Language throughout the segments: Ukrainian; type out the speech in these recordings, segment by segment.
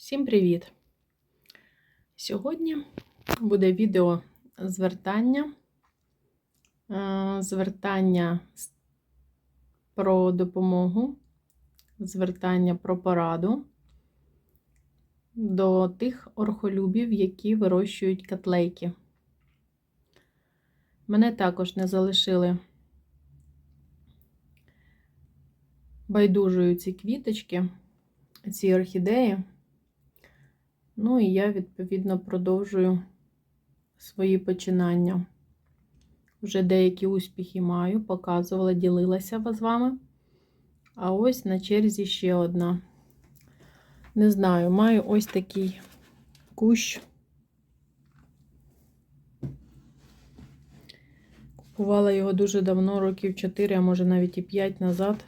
Всім привіт! Сьогодні буде відео звертання, е, звертання про допомогу, звертання про пораду до тих орхолюбів, які вирощують котлейки. Мене також не залишили байдужою ці квіточки, ці орхідеї. Ну і я, відповідно, продовжую свої починання. Вже деякі успіхи маю, показувала, ділилася з вами. А ось на черзі ще одна. Не знаю, маю ось такий кущ. Купувала його дуже давно, років 4, а може навіть і 5 назад,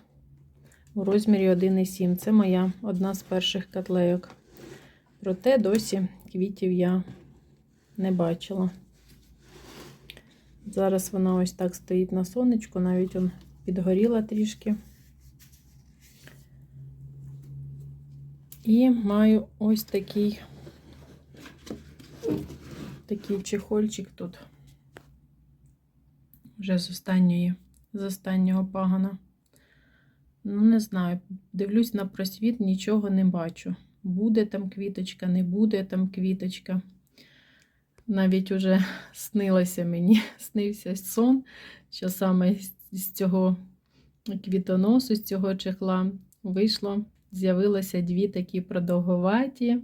у розмірі 1,7. Це моя одна з перших котлейок. Проте досі квітів я не бачила. Зараз вона ось так стоїть на сонечку, навіть он підгоріла трішки. І маю ось такий такий чехольчик тут. Вже з останньої, з останнього пагана. Ну, не знаю, дивлюсь на просвіт, нічого не бачу. Буде там квіточка, не буде там квіточка. Навіть уже снилося мені, снився сон, що саме з цього квітоносу, з цього чехла вийшло, з'явилося дві такі продовговаті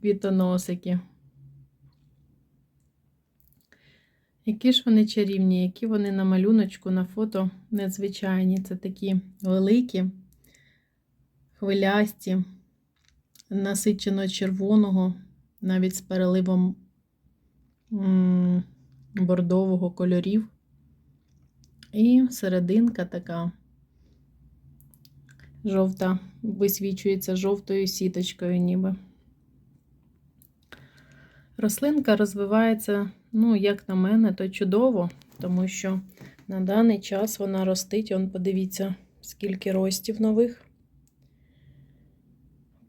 квітоносики. Які ж вони чарівні, які вони на малюночку, на фото незвичайні. Це такі великі, хвилясті насичено червоного, навіть з переливом бордового кольорів. І серединка така жовта, висвічується жовтою сіточкою, ніби. Рослинка розвивається, ну, як на мене, то чудово, тому що на даний час вона ростить, он подивіться, скільки ростів нових.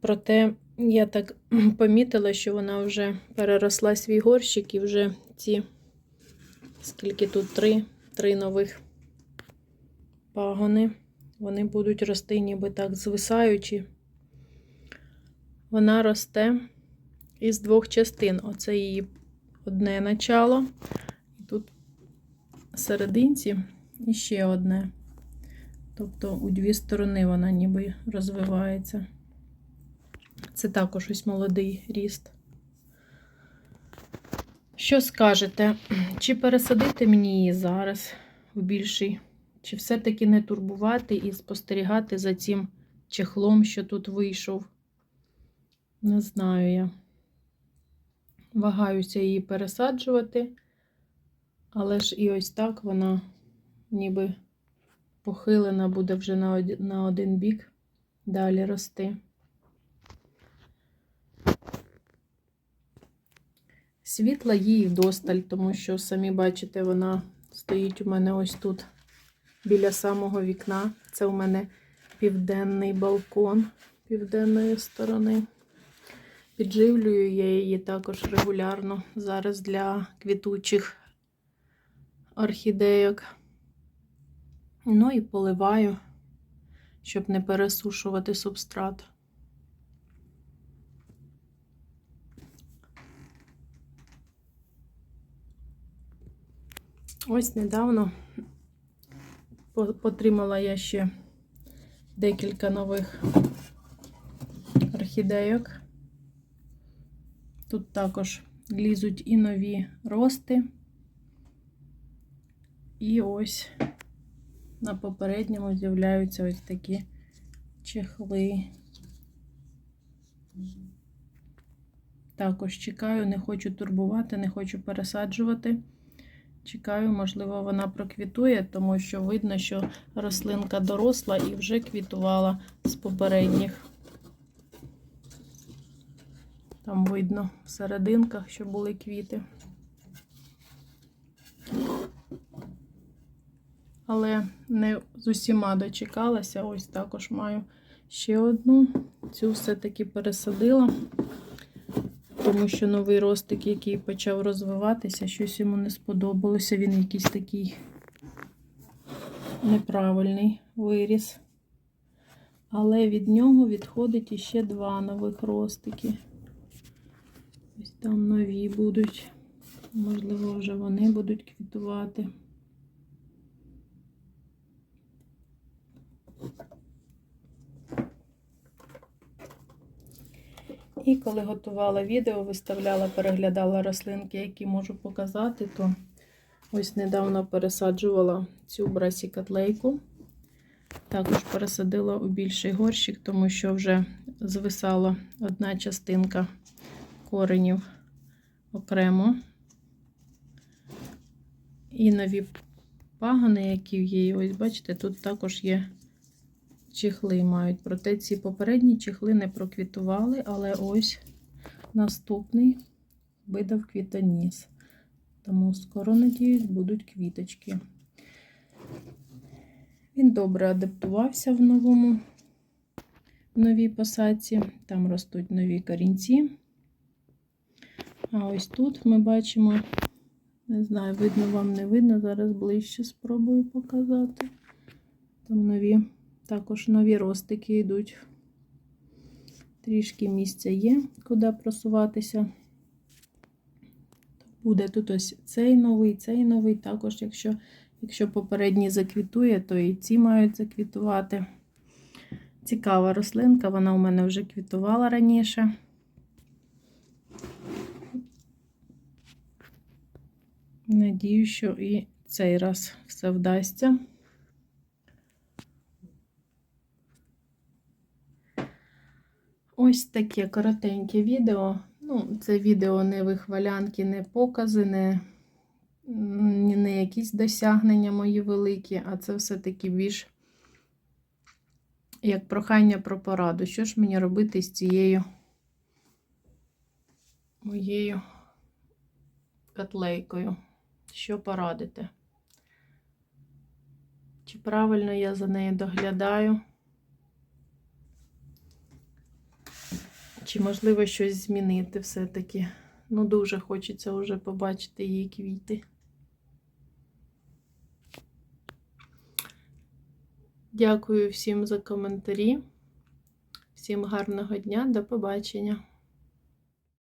Проте я так помітила, що вона вже переросла свій горщик і вже ці, скільки тут три, три нових пагони, вони будуть рости, ніби так звисаючи. Вона росте із двох частин. Оце її одне начало, і тут серединці іще одне. Тобто у дві сторони вона ніби розвивається. Це також ось молодий ріст. Що скажете? Чи пересадити мені її зараз в більший? Чи все-таки не турбувати і спостерігати за цим чехлом, що тут вийшов? Не знаю я. Вагаюся її пересаджувати, але ж і ось так вона ніби похилена буде вже на один бік далі рости. Світла їй вдосталь, тому що, самі бачите, вона стоїть у мене ось тут біля самого вікна. Це у мене південний балкон південної сторони. Підживлюю я її також регулярно зараз для квітучих орхідейок. Ну і поливаю, щоб не пересушувати субстрат. Ось недавно потримала я ще декілька нових орхідейок. Тут також лізуть і нові рости. І ось на попередньому з'являються ось такі чехли. Також чекаю, не хочу турбувати, не хочу пересаджувати. Чекаю, можливо, вона проквітує, тому що видно, що рослинка доросла і вже квітувала з попередніх. Там видно в серединках, що були квіти. Але не з усіма дочекалася. Ось також маю ще одну. Цю все-таки пересадила, тому що новий ростик, який почав розвиватися, щось йому не сподобалося. Він якийсь такий неправильний виріс. Але від нього відходить іще два нових ростики. Ось там нові будуть. Можливо, вже вони будуть квітувати. І коли готувала відео, виставляла, переглядала рослинки, які можу показати, то ось недавно пересаджувала цю брасікатлейку. Також пересадила у більший горщик, тому що вже звисала одна частинка коренів окремо. І нові пагани, які є, ось бачите, тут також є чехли мають. Проте ці попередні чехли не проквітували, але ось наступний видав квітоніс. Тому скоро, надіюсь, будуть квіточки. Він добре адаптувався в новому, в новій посадці. Там ростуть нові корінці. А ось тут ми бачимо, не знаю, видно вам не видно, зараз ближче спробую показати. Там нові, також нові ростики йдуть. Трішки місця є, куди просуватися. Буде тут ось цей новий, цей новий. Також, якщо, якщо попередній заквітує, то і ці мають заквітувати. Цікава рослинка, вона у мене вже квітувала раніше. Надію, що і цей раз все вдасться. Ось таке коротеньке відео. Ну, це відео не вихвалянки, не покази, не, не якісь досягнення мої великі, а це все-таки більш як прохання про пораду. Що ж мені робити з цією моєю котлейкою? Що порадити? Чи правильно я за нею доглядаю? Чи можливо щось змінити все-таки? Ну, дуже хочеться вже побачити її квіти. Дякую всім за коментарі. Всім гарного дня, до побачення!